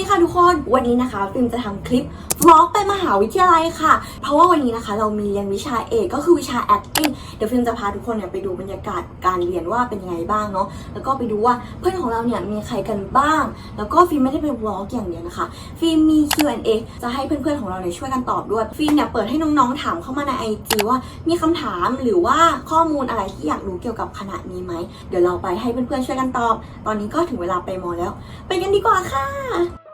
ดีค่ะทุกคน วันนี้นะคะฟิล์มจะทำคลิปวล็อกไปมหาวิทยาลัยค่ะ เพราะว่าวันนี้นะคะเรามีเรียนวิชาเอกก็คือวิชา acting เดี๋ยวฟิล์มจะพาทุกคนเนี่ยไปดูบรรยากาศการเรียนว่าเป็นยังไงบ้างเนาะ แล้วก็ไปดูว่าเพื่อนของเราเนี่ยมีใครกันบ้าง แล้วก็ฟิล์มไม่ได้ไปวล็อกอย่างเดียวนะคะ ฟิล์มมี Q&A จะให้เพื่อนๆของเราเนี่ยช่วยกันตอบด้วย ฟิล์มเนี่ยเปิดให้น้องๆถามเข้ามาใน IG ว่ามีคำถามหรือว่าข้อมูลอะไรที่อยากรู้เกี่ยวกับคณะนี้ไหม เดี๋ยวเราไปให้เพื่อนๆช่วยกันตอบ ตอนนี้ก็ถึงเวลาไปมอแล้ว ไปกันดีกว่าค่ะ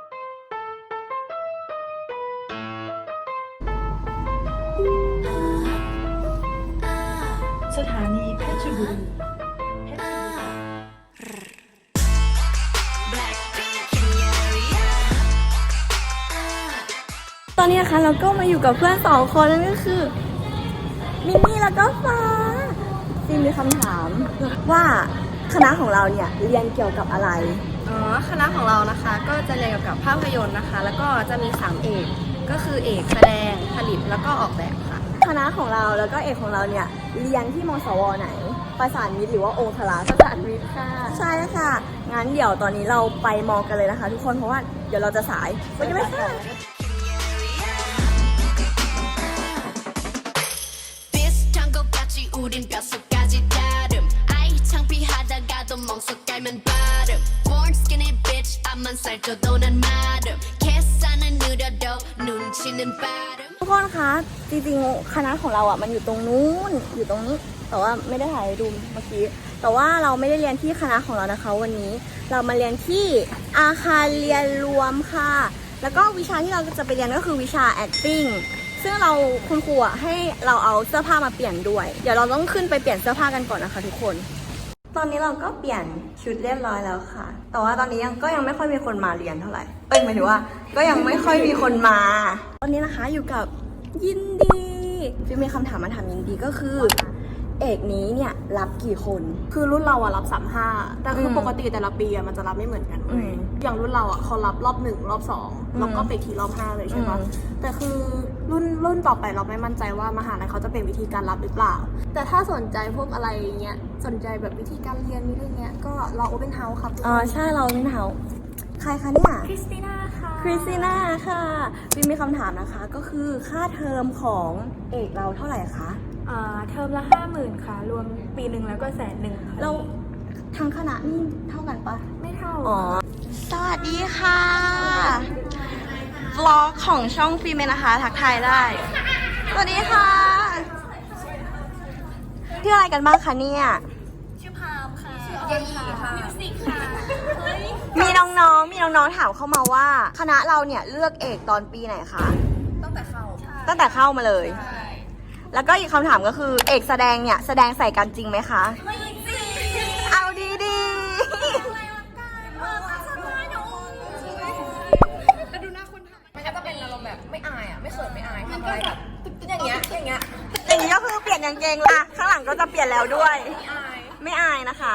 ตอนนี้นะคะเราก็มาอยู่กับเพื่อนสองคนนั่นก็คือมินนี่แล้วก็ฟ้าจริงมีคำถามว่าคณะของเราเนี่ยเรียนเกี่ยวกับอะไร อ๋อ คณะของเรานะคะ ก็จะเรียนเกี่ยวกับภาพยนตร์นะคะ แล้วก็จะมี 3 เอก ก็คือเอกแสดง ผลิต แล้วก็ออกแบบค่ะ คณะของเราแล้วก็เอกของเราเนี่ยเรียนที่มสวไหน ประสานมิตรหรือว่าองค์พละประสานมิตรค่ะ ใช่ค่ะ งั้นเดี๋ยวตอนนี้เราไปมอกันเลยนะคะ ทุกคนเพราะว่าเดี๋ยวเราจะสายไปกันเลยค่ะ 비슷한것같이 우린 뼛속까지 다름 아이 창피하다가도 멍석깔면 빠름 Born skinny bitch 앞만 살쪄도 난 마름 계산은 느려도 눈치는 빠름 ทุกคนคะ จริงๆคณะของเราอะมันอยู่ตรงนู้นอยู่ตรงนี้ แต่ว่าไม่ได้ถ่ายให้ดูเมื่อกี้แต่ว่าเราไม่ได้เรียนที่คณะของเรานะคะ วันนี้เรามาเรียนที่อาคารเรียนรวมค่ะ แล้วก็วิชาที่เราจะไปเรียนก็คือวิชา acting ซึ่งเราคุณครูอะให้เราเอาเสื้อผ้ามาเปลี่ยนด้วย เดี๋ยวเราต้องขึ้นไปเปลี่ยนเสื้อผ้ากันก่อนนะคะ ทุกคน ตอนนี้เราก็เปลี่ยนชุดเรียบร้อยแล้วค่ะ แต่ว่าตอนนี้ยังก็ยังไม่ค่อยมีคนมาเรียนเท่าไหร่ เอ้ยหมายถึงว่า ก็ยังไม่ค่อยมีคนมา ตอนนี้นะคะอยู่กับ ยินดีฟิวมีคำถามมาถามยินดีก็คือ เอกนี้เนี่ยรับกี่คน คือรุ่นเราอะรับสามห้าแต่คืออมปกติแต่ละปีอะมันจะรับไม่เหมือนกันเว้ยอืมอย่างรุ่นเราอะเขารับรอบหนึ่งรอบสองอืมแล้วก็ไปทีรอบห้าเลยใช่ปะอืม แต่คือรุ่นรุ่นต่อไปเราไม่มั่นใจว่ามหาลัยเขาจะเปลี่ยนวิธีการรับหรือเปล่า แต่ถ้าสนใจพวกอะไรเงี้ยสนใจแบบวิธีการเรียนนี่เงี้ยก็เราโอเ n นเฮาส์ครับอ๋อใช่เราเป็นเฮาใครคะเนี่ย คริสติน่าค่ะค ริสติน่าค่ะฟิวมีคำถามนะคะก็คือค่าเทอมของเอกเราเท่าไหร่คะอ่าเทอมละห้าหมื่นค่ะ รวมปีหนึ่งแล้วก็แสนหนึ่งค่ะเราทางคณะนี่เท่ากันปะไม่เท่าอ๋อสวัสดีค่ะวล็อกของช่องฟิล์มนะคะ ทักทายได้ สวัสดีค่ะชื่ออะไรกันบ้างคะเนี่ย ชื่อพามค่ะเยอีค่ะมิวสิกค่ะ มีน้องๆ มีน้องๆ ถามเข้ามาว่า คณะเราเนี่ยเลือกเอกตอนปีไหนคะ ตั้งแต่เข้าตั้งแต่เข้ามาเลยแล้วก็อีกคำถามก็คือเอกแสดงเนี่ยแสดงใส่กันจริงไหมคะ ไม่จริงเอาดีดีมันก็จะเป็นอารมณ์แบบไม่อายอะ ไม่เขินไม่อายทำอะไรแบบอย่างเงี้ย อย่างเงี้ยๆอย่างนี้ก็คือเปลี่ยนกางเกงละข้างหลังก็จะเปลี่ยนแล้วด้วย ไม่อาย ไม่อายนะคะ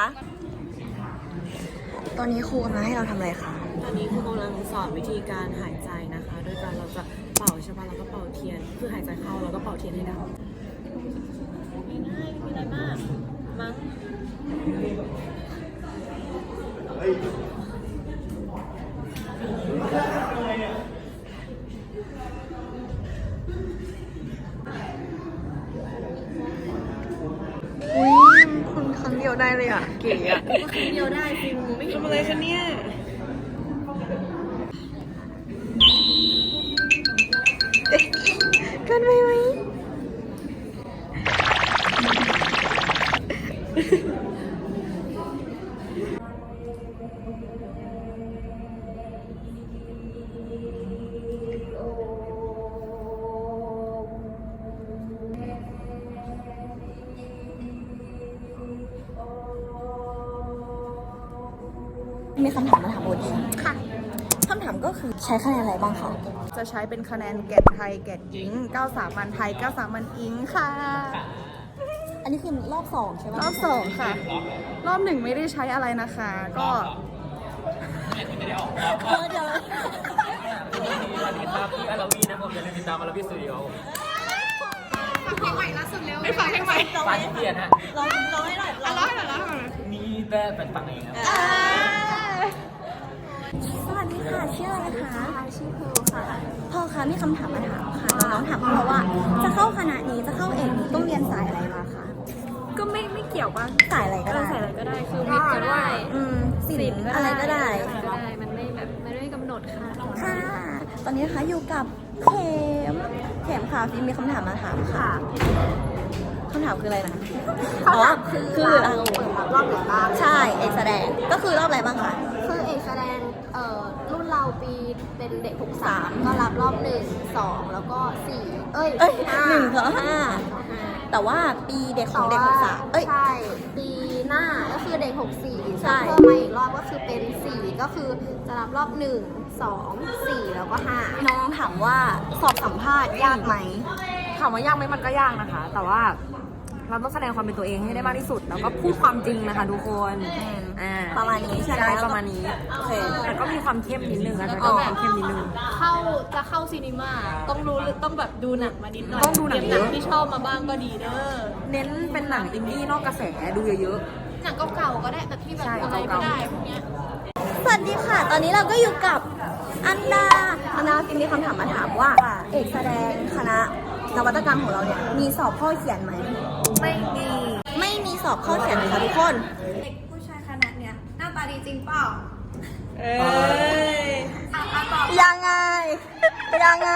ตอนนี้ครูกำลังให้เราทำอะไรคะ ตอนนี้ครูกำลังสอนวิธีการหายใจนะคะ โดยการเราจะเป่าใช่ปะแล้วก็เป่าเทียน คือหายใจเข้าแล้วก็เป่าเทียนให้ดับง่ายๆไม่มีอะไรมาก มั้ง อุ้ยคนครั้ งเดียวได้เลยอะเก๋อะเดียวได้ฟิล์มไม่เห็นทำอะไรคะเนี่ยเกินไปไหม มีคำถามมาถามโอดีค่ะคำถามก็คือใช้คะแนนอะไรบ้างคะจะใช้เป็นคะแนนแกดไทยแกดอิง9สามัญไทย9สามัญอิงค่ะ อันนี้คือรอบสองใช่ไหมรอบสองค่ะ รอบหนึ่งไม่ได้ใช้อะไรนะคะ ก็เออเดี๋ยวสวัสดีครับพี่อาราวีนะผมอย่าลืมติดตามอาราวีสตูดิโอไม่ฟังให้ไหมฟันเปลี่ยนฮะร้องร้องให้หน่อยร้องให้หน่อยมีแต่เป็นฟังเองครับสวัสดี ค่ะชื่ออะไรคะชื่อเพลค่ะพ่อคะมีคำถามมาถามค่ะน้องๆถามพ่อว่า จะเข้าคณะนี้จะเข้าเอกนี้ต้องเรียนสายอะไรมาคะก็ไม่ไม่เกี่ยวป่ะสายอะไรก็ได้ใส่อะไรก็ได้คือวิทย์ก็ได้อืมศิลป์อะไรก็ได้ก็ได้มันไม่แบบไม่ได้กำหนดค่ะค่ะตอนนี้นะคะอยู่กับเข็มเข็มค่ะฟิล์มมีคำถามมาถามค่ะคำถามคืออะไรนะอ๋อคือคือเรารอบไหนบ้างใช่เอกแสดงก็คือรอบอะไรบ้างคะ คือเอกแสดงเอ่อรุ่นเราปี เป็นเด็ก 63 ก็รับรอบหนึ่งสองแล้วก็สี่เอ้ยเอ้ยห้าหนึ่งกับห้าแต่ว่าปีเด็กของเด็กหกสามเอ้ย ใช่ ปีหน้าก็คือเด็ก 64ใช่จะเพิ่มมาอีกรอบก็คือเป็น 4 ก็คือจะรับรอบ 1 2 4 แล้วก็ 5 น้องถามว่าสอบสัมภาษณ์ยากไหม ถามว่ายากไหมมันก็ยากนะคะ แต่ว่า เราต้องแสดงความเป็นตัวเองให้ได้มากที่สุด แล้วก็พูดความจริงนะคะทุกคนอ่าประมาณนี้ใช่ไหมใช่ประมาณนี้โอเคแต่ก็มีความเข้มนิดนึงนะคะอ๋ก็อมีความเข้มนิดนึงเข้าจะเข้าซีนีมาต้องรู้หรือต้องแบบดูหนังมานิดหน่อยต้องดูหนังเตรียมหนังเยอะที่ชอบมาบ้างก็ดีเด้อเน้นเป็นหนังอินดี้นอกกระแสดูเยอะหนังเก่าๆก็ได้แต่ที่แบบใช่อะไรก็เก่าๆได้พวกเนี้ยสวัสดีค่ะ ตอนนี้เราก็อยู่กับอันดาอันดาฟิล์มมีคำถามมาถามว่า เอกแสดงคณะ นวัตกรรมของเราเนี่ยมีสอบข้อเขียนไหม ไม่มีไม่มีสอบข้อเขียนค่ะทุกคนเด็กผู้ชายคณะเนี้ยหน้าตาดีจริงเปล่ายังไง ยังไง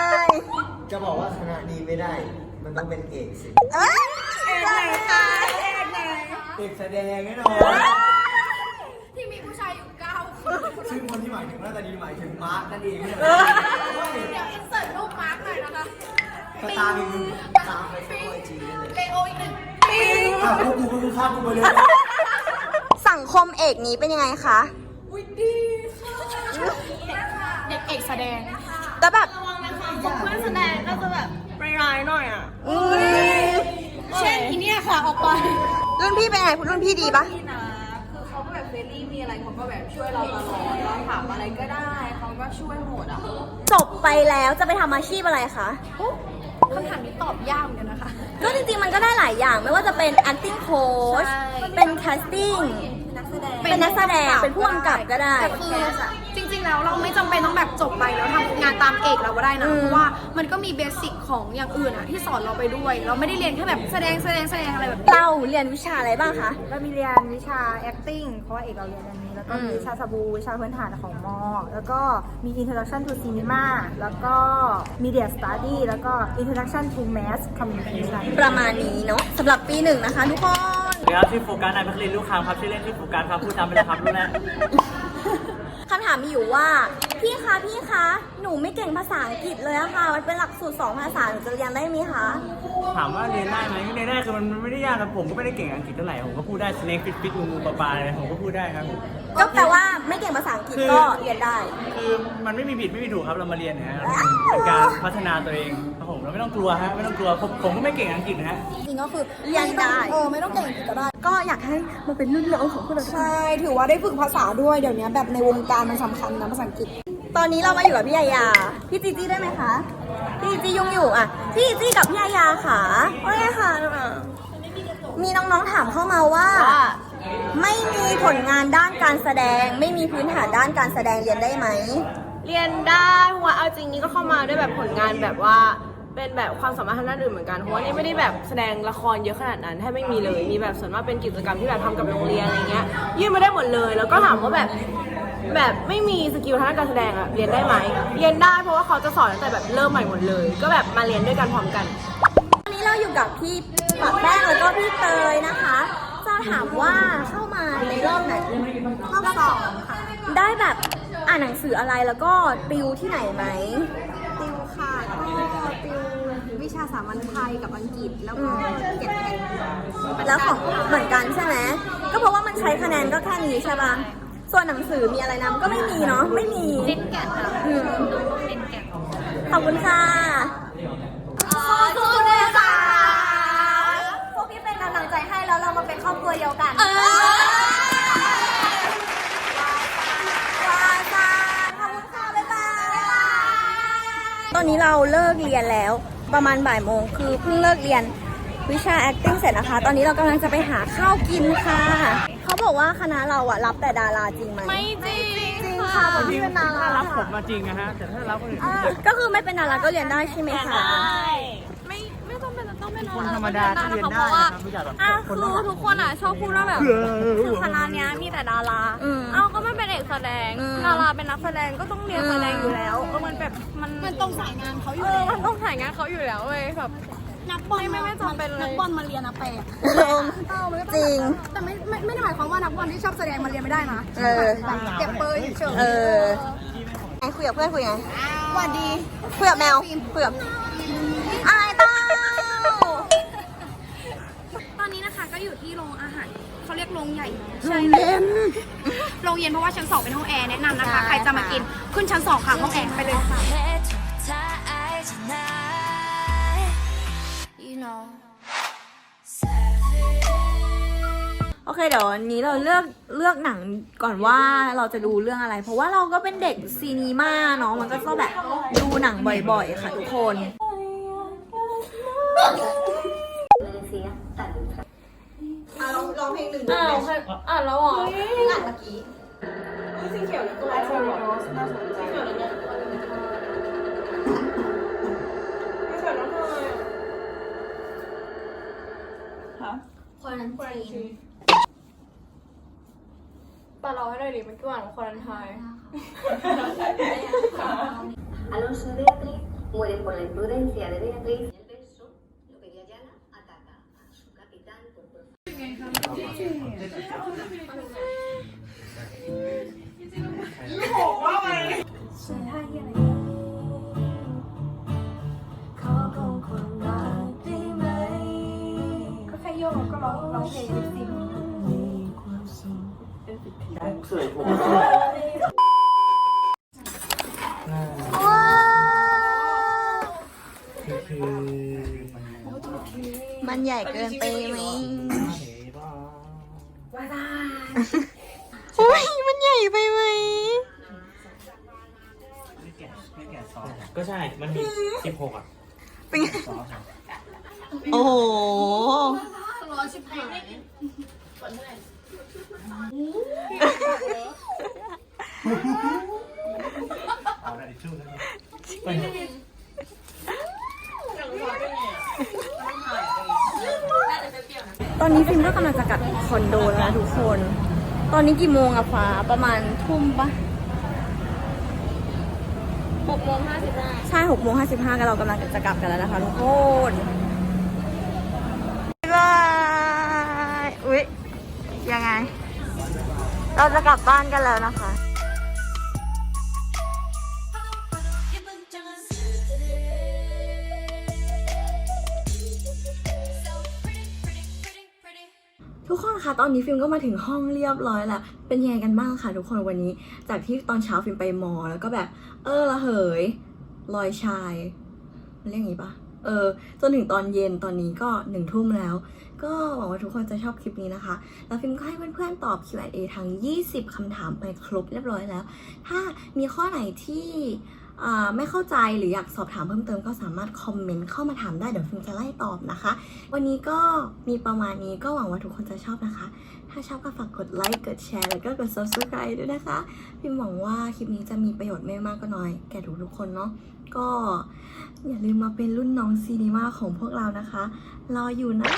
จะบอกว่าคณะนี้ไม่ได้ มันต้องเป็นเอกสิ เอ้ยเอกไหนคะเอกไหนเอกแสดงแน่นอนที่มีผู้ชายอยู่เก้าซึ่งคนที่หมายถึงหน้าตาดีหมายถึงมาร์คนั่นเองเนี่ยเดี๋ยวอินเสิร์ตรูปมาร์คหน่อยนะคะ สตาร์อีกหนึ่งตามไปที่ไอจีเลยเลโออีกหนึ่งอะพวกกูก็คือข้ามกูไปเลยสังคมเอกนี้เป็นยังไงคะเด็กเอกแสดงก็แบบเพื่อนแสดงก็จะแบบร้ายๆหน่อยอะ อืมเช่นอีเนี่ยค่ะออกไปรุ่นพี่เป็นไงรุ่นพี่ดีปะนะคือเขาก็แบบเฟรนลี่มีอะไรเขาก็แบบช่วยเราตลอดเราถามอะไรก็ได้เขาก็ช่วยหมดอะจบไปแล้วจะไปทำอาชีพอะไรคะ คำถามนี้ตอบยากเหมือนกันนะคะ ก็จริงๆมันก็ได้หลายอย่างไม่ว่าจะเป็น acting coach ใช่ เป็น casting เป็นนักแสดงเป็นผู้กำกับก็ได้ แต่คือจริง ๆ แล้วเราไม่จำเป็นต้องแบบจบไปแล้วทำงานตามเอกเราก็ได้นะ อืม เพราะว่ามันก็มีเบสิกของอย่างอื่นอะที่สอนเราไปด้วย เราไม่ได้เรียนแค่แบบแสดงแสดงแสดงอะไรแบบนี้ เราเรียนวิชาอะไรบ้างคะก็มีเรียนวิชา acting เพราะว่าเอกเราเรียนอันนี้ แล้วก็มีอืมวิชาสบูวิชาพื้นฐานของมอ แล้วก็มี introduction to cinema แล้วก็ media study แล้วก็ introduction to mass communication ประมาณนี้เนาะสำหรับปีหนึ่งนะคะทุกคนสวัสดีครับชื่อโฟกัสนายพัครินทร์ลูกค้างครับชื่อเล่นชื่อโฟกัสครับพูดจำไปแล้วครับรู้แล้วคำถามมีอยู่ว่า พี่คะพี่คะหนูไม่เก่งภาษาอังกฤษเลยอะค่ะ มันเป็นหลักสูตรสองภาษาหนูจะเรียนได้ไหมคะ ถามว่าเรียนได้ไหมเรียนได้คือมันไม่ได้ยากครับผมก็ไม่ได้เก่งอังกฤษเท่าไหร่ผมก็พูดได้ snake fit fit งูงูปลาปลาอะไรผมก็พูดได้ครับก็แปลว่าไม่เก่งภาษาอังกฤษก็เรียนได้ คือมันไม่มีผิดไม่มีถูกครับเรามาเรียนนะฮะเป็นการพัฒนาตัวเองครับผมเราไม่ต้องกลัวฮะไม่ต้องกลัวผมผมก็ไม่เก่งอังกฤษนะฮะจริงก็คือเรียนได้ เออไม่ต้องเก่งก็ได้ ก็อยากให้มันเป็นรุ่นน้องของพวกเราทุกคนใช่ ถือว่าได้ฝึกภาษาด้วยเดี๋ยวนี้แบบในวงการมันสำคัญนะภาษาอังกฤษ ตอนนี้เรามาอยู่กับพี่ยายา พี่จีจี้ได้ไหมคะ พี่จีจี้ยุ่งอยู่อะ พี่จีจี้กับพี่ยายาค่ะโอเคค่ะ มีน้องๆถามเข้ามาว่า ไม่มีผลงานด้านการแสดง ไม่มีพื้นฐานด้านการแสดงเรียนได้ไหม เรียนได้เพราะว่าเอาจริงนี้ก็เข้ามาด้วยแบบผลงานแบบว่าเป็นแบบความสามารถทางด้านอื่นเหมือนกันเพราะว่านี่ไม่ได้แบบแสดงละครเยอะขนาดนั้นแทบไม่มีเลย มีแบบส่วนมากเป็นกิจกรรมที่แบบทำกับโรงเรียนอะไรเงี้ย ยื่นมาได้หมดเลย แล้วก็ถามว่าแบบ แบบไม่มีสกิลทางด้านการแสดงอะเรียนได้ไหมเรียนได้เพราะว่าเขาจะสอนตั้งแต่แบบเริ่มใหม่หมดเลย ก็แบบมาเรียนด้วยกันพร้อมกัน วันนี้เราอยู่กับพี่ปะแป้งแล้วก็พี่เตยนะคะ จะถามว่าเข้ามาในรอบไหนรอบสองค่ะได้แบบอ่านหนังสืออะไรแล้วก็ติวที่ไหนไหมติวค่ะก็ติววิชาสามัญไทยกับอังกฤษแล้วก็เก็บแผ่นแล้วของเหมือนกันใช่ไหมก็เพราะว่ามันใช้คะแนนก็แค่นี้ใช่ปะ ส่วนหนังสือมีอะไรนำก็ไม่มีเนาะไม่มีเล่นแกะอืมขอบคุณค่ะสู้ๆด้วยค่ะพวกพี่เป็นกำลังใจให้แล้วเรามาเป็นครอบครัวเดียวกันเออวาซาขอบคุณค่ะบ๊ายบายตอนนี้เราเลิกเรียนแล้วประมาณบ่ายโมงคือเพิ่งเลิกเรียนวิชา acting เสร็จนะคะ ตอนนี้เรากำลังจะไปหาข้าวกินค่ะ เขาบอกว่าคณะเราอะรับแต่ดาราจริงไหมไม่จริงจริงค่ะบางทีถ้ารับผมมาจริงนะฮะ แต่ถ้ารับคนอื่นก็คือไม่เป็นดาราก็เรียนได้ใช่ไหมคะ ไม่ไม่ต้องเป็นต้องเป็นคนธรรมดาที่เรียนได้นะครับไม่อยากแบบอะคือทุกคนอะชอบพูดว่าแบบคือคณะเนี้ยมีแต่ดาราอืม เอ้าก็ไม่เป็นเอกแสดงอืมดาราเป็นนักแสดงก็ต้องเรียนแสดงอยู่แล้วเออมันแบบมัน มันต้องสายงานเขาอยู่แล้วมันต้องสายงานเขาอยู่แล้วเว้ยแบบ นักบอลไม่ไม่ไม่จำเป็นเลย นักบอลมาเรียนนะแปลกจริง แต่ไม่ไม่ไม่ได้หมายความว่านักบอลที่ชอบแสดงมาเรียนไม่ได้นะเออ เก็บเปยเฉยเออไงคุยกับเพื่อนคุยไงสวัสดีคุยกับแมวคุยกับอะไรเต้าตอนนี้นะคะก็อยู่ที่โรงอาหารเขาเรียกโรงใหญ่ใช่เลยโรงเย็นเพราะว่าชั้นสองเป็นห้องแอร์แนะนำนะคะ ใครจะมากินขึ้นชั้นสองค่ะห้องแอร์ไปเลยค่ะ เคเดี๋ยววันนี้เราเลือกเลือกหนังก่อนว่าเราจะดูเรื่องอะไร เพราะว่าเราก็เป็นเด็กซีนีมาเนาะมันก็ต้องแบบดูหนังบ่อยๆ ค่ะทุกคนลองลองเพลงหนึ่งอ้าวอะแล้วเหรอหนังเมื่อกี้สีเขียวนี่ตัวอะไรน่าสนใจสีเขียวนี่เนี่ยสีเขียวน้องทำไมอะคนนั้นจีน ปาเราให้ได้ดิมันกี่วันของคนไทย Alonso de Beatriz muere por la imprudencia de Beatriz. En el verso, Lope de Ayala ataca a su capitán por ก็แค่โยกก็ร้องร้องเพลงลิปซิงค์สวยผมมันใหญ่เกินไปไหมโอ้ยมันใหญ่ไปไหม ก็ใช่ มันมี16อะ เป็นไง โอ้โห เอาได้ชู้แล้วตอนนี้ฟิล์มก็กำลังจะกลับคอนโดแล้วนะทุกคน ตอนนี้กี่โมงอะฟ้าประมาณทุ่มปะหกโมงห้าสิบห้าใช่หกโมงห้าสิบห้ากันเรากำลังจะกลับกันแล้วนะคะทุกคน เราจะกลับบ้านกันแล้วนะคะ ทุกคนคะตอนนี้ฟิล์มก็มาถึงห้องเรียบร้อยแล้ว เป็นยังไงกันบ้างคะทุกคนวันนี้ จากที่ตอนเช้าฟิล์มไปมอ แล้วก็แบบ เออระเหยลอยชายมันเรียกอย่างนี้ปะ เออจนถึงตอนเย็นตอนนี้ก็หนึ่งทุ่มแล้ว ก็หวังว่าทุกคนจะชอบคลิปนี้นะคะ แล้วฟิล์มก็ให้เพื่อนๆตอบ Q&A ทั้ง 20คำถามไปครบเรียบร้อยแล้ว ถ้ามีข้อไหนที่ไม่เข้าใจหรืออยากสอบถามเพิ่มเติมก็สามารถคอมเมนต์เข้ามาถามได้เดี๋ยวฟิล์มจะไล่ตอบนะคะ วันนี้ก็มีประมาณนี้ก็หวังว่าทุกคนจะชอบนะคะ ถ้าชอบก็ฝากกดไลค์กดแชร์แล้วก็กด subscribe ด้วยนะคะพิมหวังว่าคลิปนี้จะมีประโยชน์ไม่มากก็น้อย แก่ทุกๆคนเนาะก็ อย่าลืมมาเป็นรุ่นน้องซีนีมาของพวกเรานะคะ รออยู่นะ